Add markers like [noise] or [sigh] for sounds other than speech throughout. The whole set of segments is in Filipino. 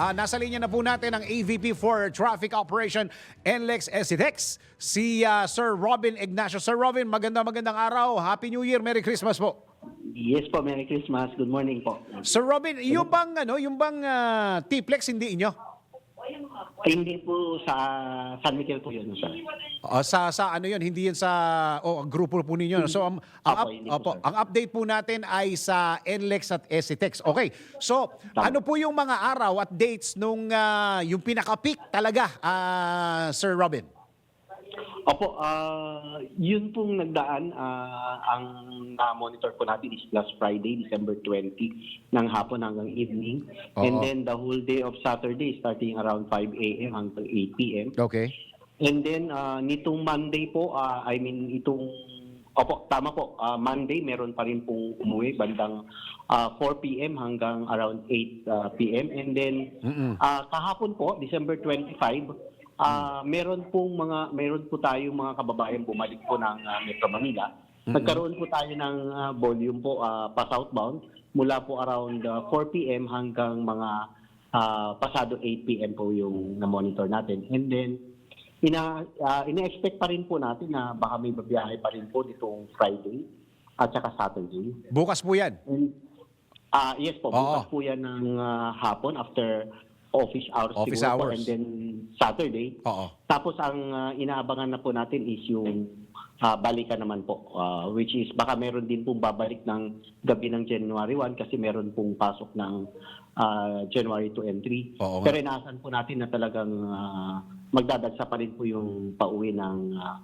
Ah, nasa linya na po natin ang AVP for Traffic Operation NLEX SITEX, si ah, Sir Robin Ignacio. Sir Robin, maganda magandang araw. Happy New Year, Merry Christmas po. Yes po, Merry Christmas. Good morning po. Sir Robin, yung bang ano, yung bang ah, T-Plex hindi inyo? Hindi po sa San Miguel po yun, sir. Ah, sa sa ano 'yun, hindi 'yan sa oh, grupo po ninyo. So ang ang, Opo, up- hindi po, opo, sir. ang update po natin ay sa NLEX at SITEX. Okay. So, ano po yung mga araw at dates nung ah, yung pinaka-peak talaga, ah, Sir Robin? Opo, ah yun pong nagdaan, ah, ang na-monitor po natin is last Friday, December 20, ng hapon hanggang evening. And Oo. then the whole day of Saturday starting around 5 a.m. hanggang 8 p.m. Okay. And then ah, nitong Monday po, ah, I mean itong Opo, tama po. Ah, Monday meron pa rin pong umuwi bandang ah, 4 p.m. hanggang around 8 ah, p.m. And then Mm-mm. ah, kahapon po, December 25, ah, meron pong mga meron po tayong mga kababayan bumalik po ng ah, Metro Manila. Nagkaroon po tayo ng ah, volume po ah, pa southbound mula po around ah, 4 p.m. hanggang mga ah, pasado 8 p.m. po yung na-monitor natin. And then ina ah, ina-expect pa rin po natin na baka may babiyahe pa rin po nitong Friday at saka Saturday. Bukas po 'yan. And, ah yes po, Oo. bukas po yan ng ah, hapon after office hours Office siguro po, hours. and then Saturday. Oo. Tapos ang ah, inaabangan na po natin is yung ah, balikan naman po ah, which is baka meron din pong babalik ng gabi ng January 1 kasi meron pong pasok ng ah, January 2 and 3. Oo nga. Pero inaasahan po natin na talagang ah, magdadagsa pa rin po yung pauwi ng ah,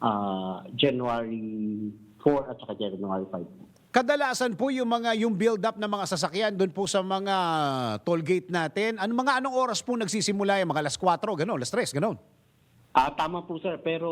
ah, January 4 at saka January 5. Kadalasan po yung mga yung build up ng mga sasakyan doon po sa mga toll gate natin. Ano mga anong oras po nagsisimula yung mga alas 4, gano'n, alas 3, gano'n. Ah, tama po sir, pero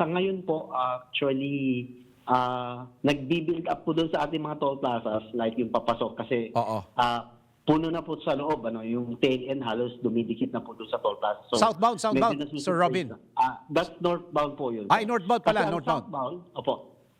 sa ngayon po actually ah nagbi-build up po doon sa ating mga toll plazas like yung papasok kasi Oo. ah puno na po sa loob ano yung tail end halos dumidikit na po doon sa toll plaza. Southbound, southbound, medyo nasusunod Sir Robin. yun. Ah, that's northbound po yun. Ay, northbound pala, Kasi ang northbound. Southbound, opo.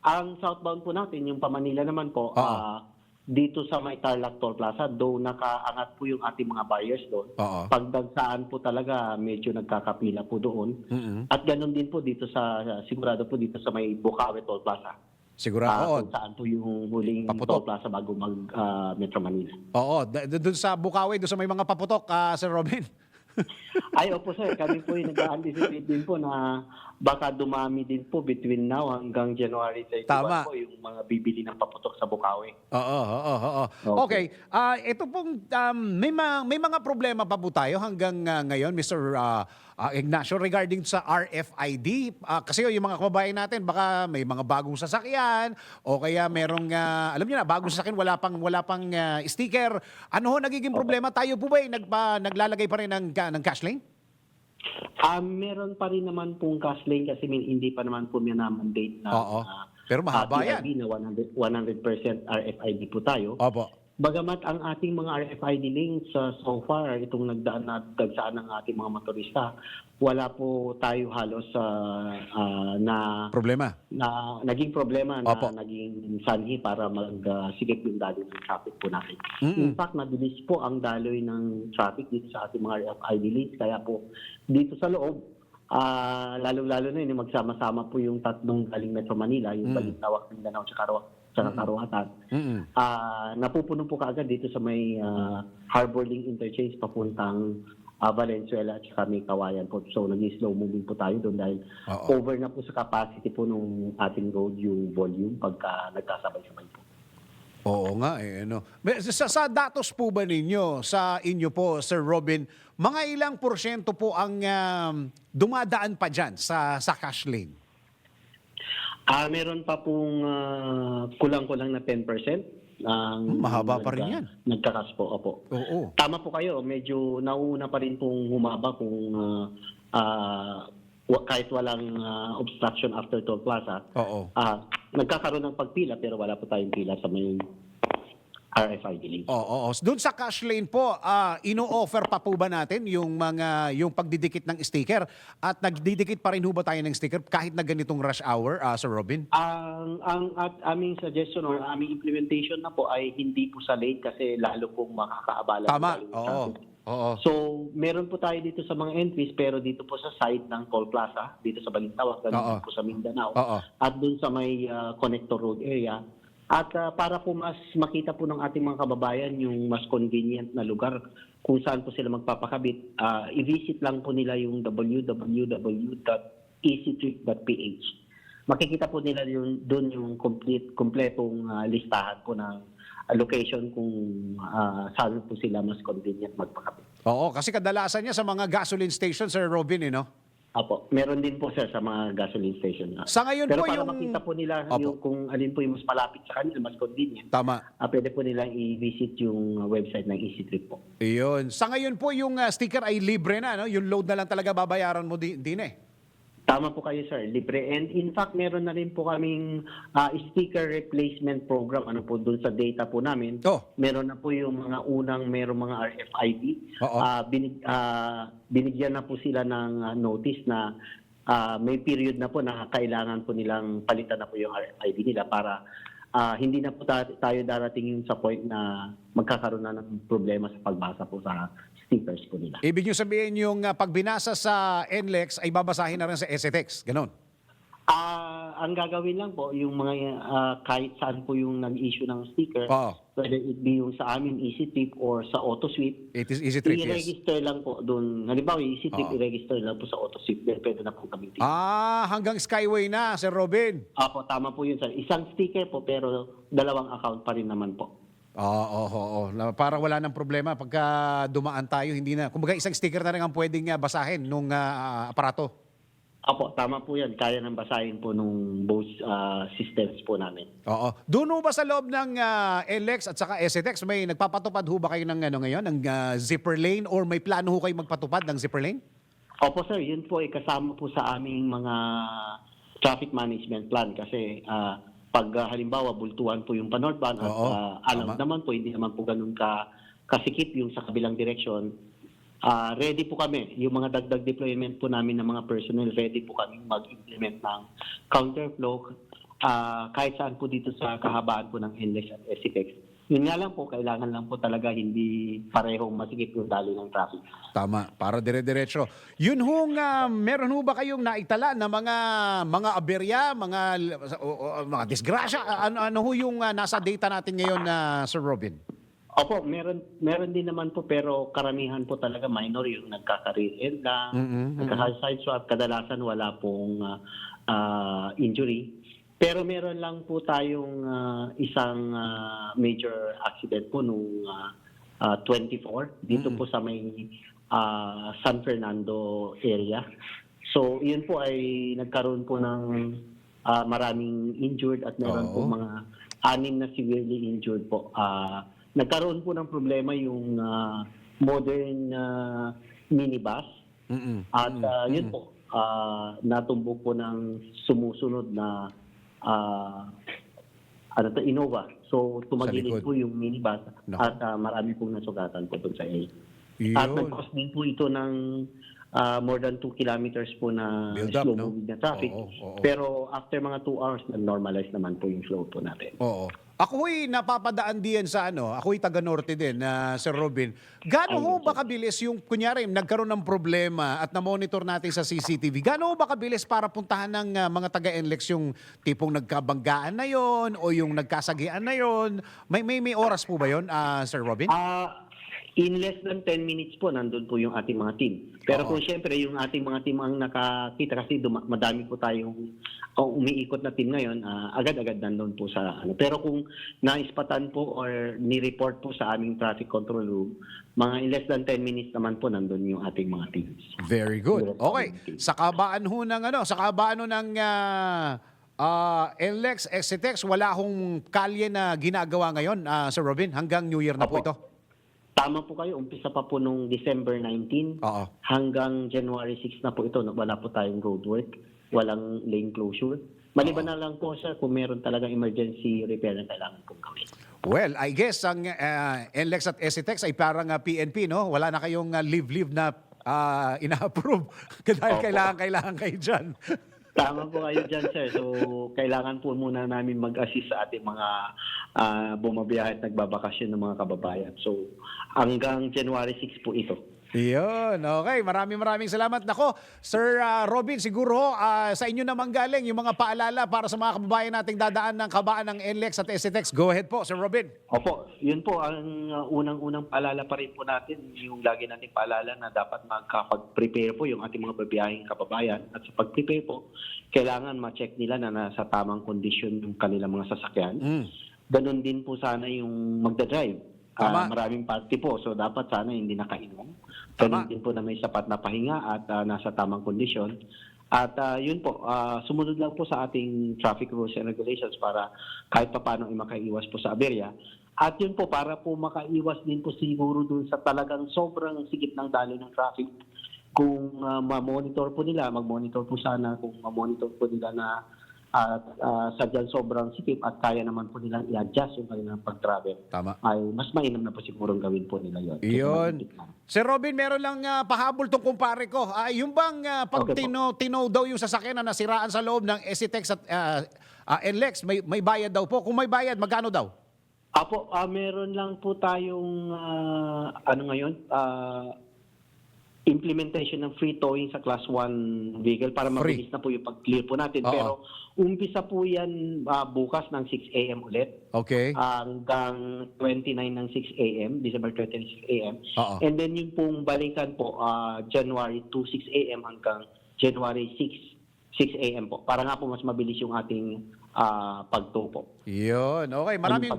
Ang southbound po natin yung pa-Manila naman po Oo. ah dito sa may Tarlac Toll Plaza, though nakaangat po yung ating mga barriers doon. Oo. Pagdagsaan po talaga, medyo nagkakapila po doon. Mm-mm. At ganun din po dito sa, sigurado po dito sa may Bukawi Toll Plaza. Siguro, Ah, oo. kung saan po yung huling Paputok. Toll Plaza bago mag ah, Metro Manila. Oo, doon sa Bukawi, doon sa may mga paputok, ah, Sir Robin. [laughs] Ay, opo sir, kami po yung nag-anticipate din po na baka dumami din po between now hanggang January 31 Tama. po yung mga bibili ng paputok sa Bukawi. Oo, oo, oo. Okay. Okay, ah ito pong um, may mga may mga problema pa po tayo hanggang ah, ngayon Mr. ah, ah, Ignacio regarding sa RFID Ah, kasi yung mga kababayan natin baka may mga bagong sasakyan o kaya merong ah, alam niyo na bagong sasakyan wala pang wala pang ah, sticker. Ano ho nagiging problema tayo po ba ay nagpa, naglalagay pa rin ng ka- ng cash lane? Ah, meron pa rin naman pong cash lane kasi min- hindi pa naman po minamandate na Oo. Pero mahaba ah, yan. Na 100, 100% RFID po tayo. Opo. Bagamat ang ating mga RFID links uh, so far, itong nagdaan na dagsaan ng ating mga motorista, wala po tayo halos uh, uh, na Problema. na naging problema na Opo. naging sanhi para magsikip yung daloy ng traffic po natin. Mm-mm. In fact, mabilis po ang daloy ng traffic dito sa ating mga RFID links. Kaya po dito sa loob, ah lalo-lalo na yun, magsama-sama po yung tatlong galing Metro Manila, yung Mm. Balintawak, Mindanao, at Karawa, sa Karuhatan. Mm-mm. Ah, napupuno po kaagad dito sa may ah, Harbor Link Interchange papuntang ah, Valenzuela at saka may Kawayan po. So, nag-slow moving po tayo doon dahil Oo. over na po sa capacity po nung ating road yung volume pagka nagkasabay-sabay po. Oo nga eh ano. Sa, sa datos po ba ninyo sa inyo po Sir Robin, mga ilang porsyento po ang um, dumadaan pa diyan sa sa cash lane? Ah, meron pa pong ah, kulang-kulang na 10% ang Hmm, mahaba pa rin yan. Nagkakas po, opo. Oo. Tama po kayo, medyo nauuna pa rin pong humaba kung ah, ah, wa- kahit walang ah, obstruction after toll plaza. Oo. Ah, nagkakaroon ng pagpila pero wala po tayong pila sa may RFID link. Oo, oo. Doon sa cash lane po, ah, ino-offer pa po ba natin yung mga yung pagdidikit ng sticker at nagdidikit pa rin ho ba tayo ng sticker kahit na ganitong rush hour, ah, Sir Robin? Ang ang at aming suggestion or aming implementation na po ay hindi po sa late kasi lalo pong makakaabala. Tama. yung Oo. traffic. Oo. So, meron po tayo dito sa mga entries pero dito po sa side ng Toll Plaza, dito sa Balintawak, Oo. din po sa Mindanao. Oo. At dun sa may ah, Connector Road area. At ah, para po mas makita po ng ating mga kababayan yung mas convenient na lugar kung saan po sila magpapakabit, ah, i-visit lang po nila yung www.easytrip.ph. Makikita po nila yung doon yung complete kompletong ah, listahan po ng location kung ah, saan po sila mas convenient magpakabit. Oo, kasi kadalasan niya sa mga gasoline station, Sir Robin, eh, no? Apo, meron din po sir sa mga gasoline station. Sa ngayon Pero po para yung... makita po nila Opo. yung kung alin po yung mas malapit sa kanila, mas convenient, Tama. ah, pwede po nilang i-visit yung website ng Easy Trip po. Iyon. Sa ngayon po yung ah, sticker ay libre na, no? Yung load na lang talaga babayaran mo din, din eh. Tama po kayo sir, libre. And in fact, meron na rin po kaming ah, sticker replacement program ano po dun sa data po namin. Oh. Meron na po yung mga unang meron mga RFID. Oo. Ah, binig, ah, binigyan na po sila ng ah, notice na ah, may period na po na kailangan po nilang palitan na po yung RFID nila para ah, hindi na po ta- tayo darating yung sa point na magkakaroon na ng problema sa pagbasa po sa stickers po nila. Ibig nyo sabihin yung ah, pag binasa sa NLEX ay babasahin na rin sa SETEX. Ganon. Ah, ang gagawin lang po yung mga ah, kahit saan po yung nag-issue ng sticker, Oo. whether it be yung sa amin Easy Trip or sa AutoSweep, It is easy trip, yes. i-register lang po doon. Halimbawa, yung Easy Trip, Oo. i-register lang po sa AutoSweep. Then pwede na po kami Ah, hanggang Skyway na, Sir Robin. Apo, tama po yun sir. Isang sticker po pero dalawang account pa rin naman po. Oo, oo, oo. Para wala nang problema pagka dumaan tayo, hindi na. Kumbaga isang sticker na rin ang pwedeng ah, basahin nung ah, aparato. Apo, tama po yan. Kaya nang basahin po nung both ah, systems po namin. Oo. Doon ba sa loob ng ah, NLEX at saka SETEX, may nagpapatupad ho ba kayo ng ano ngayon, ng ah, zipper lane or may plano ho kayo magpatupad ng zipper lane? Opo sir, yun po ay kasama po sa aming mga traffic management plan kasi ah, pag ah, halimbawa bultuhan po yung pa-northbound at Oo, ah, alam tama. naman po hindi naman po ganun ka kasikip yung sa kabilang direksyon. Ah, ready po kami. Yung mga dagdag deployment po namin ng mga personnel, ready po kami mag-implement ng counterflow ah, kahit saan po dito sa kahabaan po ng NLEX at SCTEX. Yun nga lang po, kailangan lang po talaga hindi parehong masikip yung daloy ng traffic. Tama, para dire-diretso. Yun hong, ah, meron ho ba kayong naitala na mga mga aberya, mga o- o- mga disgrasya? Ano, ano ho yung ah, nasa data natin ngayon na Sir Robin? Opo, meron meron din naman po pero karamihan po talaga minor yung nagkaka-rear end lang, Mm-mm, nagkaka-side swap, kadalasan wala pong ah, ah, injury. Pero meron lang po tayong ah, isang ah, major accident po nung ah, ah, 24 dito po sa may ah, San Fernando area. So, yun po ay nagkaroon po ng ah, maraming injured at meron Oo. po mga anim na severely injured po. Ah, nagkaroon po ng problema yung ah, modern ah, minibus Mm-mm. at ah, yun po ah, natumbok po ng sumusunod na ah, ano to, Innova. So tumagilid po yung minibus No. at ah, marami pong nasugatan po doon sa area. At nag-cause din po ito ng ah, more than 2 kilometers po na Build up, slow no? moving na traffic. Oo, oo. Pero after mga 2 hours, nag-normalize naman po yung flow po natin. Oo. Ako ho'y napapadaan diyan sa ano, ako'y taga Norte din, na Sir Robin. Gaano ho ba kabilis yung, kunyari, nagkaroon ng problema at na-monitor natin sa CCTV, gaano ho ba kabilis para puntahan ng ah, mga taga-NLEX yung tipong nagkabanggaan na yon o yung nagkasagian na yon? May, may, may oras po ba yon, ah, Sir Robin? Ah, in less than 10 minutes po, nandun po yung ating mga team. Pero Oo. kung siyempre, yung ating mga team ang nakakita kasi duma- madami po tayong oh, umiikot na team ngayon, ah, agad-agad nandun po sa ano. Pero kung naispatan po or ni-report po sa aming traffic control room, mga in less than 10 minutes naman po nandun yung ating mga teams. Very good. Okay. Sa kabaan ho ng ano, sa kabaan ho ng ah, ah, NLEX, SCTEX, wala hong kalye na ginagawa ngayon, ah, Sir Robin, hanggang New Year na po ito. Tama po kayo, umpisa pa po nung December 19 Oo. hanggang January 6 na po ito. Wala po tayong roadwork, walang lane closure. Maliban na lang po sir kung meron talagang emergency repair na kailangan pong gawin. Well, I guess ang uh, NLEX at SETEX ay parang ah, PNP, no? Wala na kayong ah, leave-leave na ah, ina-approve. [laughs] Dahil Opo. kailangan, kailangan kayo dyan. Tama po kayo dyan, sir. So, kailangan po muna namin mag-assist sa ating mga ah, bumabiyahe at nagbabakasyon ng mga kababayan. So, hanggang January 6 po ito. Yun, okay. Maraming maraming salamat. Nako, Sir ah, Robin, siguro ah, sa inyo naman galing yung mga paalala para sa mga kababayan nating dadaan ng kabaan ng NLEX at SCTEX. Go ahead po, Sir Robin. Opo, yun po ang uh, unang-unang paalala pa rin po natin, yung lagi nating paalala na dapat magkapag-prepare po yung ating mga babiyahing kababayan. At sa pag-prepare po, kailangan ma-check nila na nasa tamang kondisyon yung kanilang mga sasakyan. Mm. Ganon din po sana yung magdadrive. Ah, Tama. maraming party po, so dapat sana hindi nakainom. Ganon din po na may sapat na pahinga at ah, nasa tamang kondisyon. At ah, yun po, ah, sumunod lang po sa ating traffic rules and regulations para kahit pa paano ay makaiwas po sa aberya. At yun po, para po makaiwas din po siguro dun sa talagang sobrang sigit ng daloy ng traffic. Kung ah, ma-monitor po nila, mag-monitor po sana kung ma-monitor po nila na at ah, sadyang sobrang sikip at kaya naman po nilang i-adjust yung kanilang pag-travel Tama. ay mas mainam na po siguro gawin po nila yun. Yun. Sir Robin, meron lang ah, pahabol tong kumpare ko. Ah, yung bang ah, pag Okay po. tino, tino daw yung sasakyan na nasiraan sa loob ng SCTEX at ah, ah, NLEX, may, may bayad daw po. Kung may bayad, magkano daw? Apo, ah, meron lang po tayong ah, ano ngayon, ah, implementation ng free towing sa class 1 vehicle para mabilis na po yung pag-clear po natin. Oo. Pero umpisa po yan ah, bukas ng 6 a.m. ulit Okay. hanggang 29 ng 6 a.m., December 29 6 a.m. Oo. And then yung pong balikan po, ah, January 2, 6 a.m. hanggang January 6, 6 a.m. po. Para nga po mas mabilis yung ating ah, pagtow po. Yun. Okay, maraming...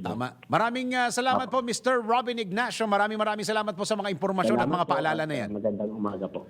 Tama. Maraming ah, salamat po, Mr. Robin Ignacio. Maraming maraming salamat po sa mga impormasyon at mga paalala na yan. ah, Magandang umaga po.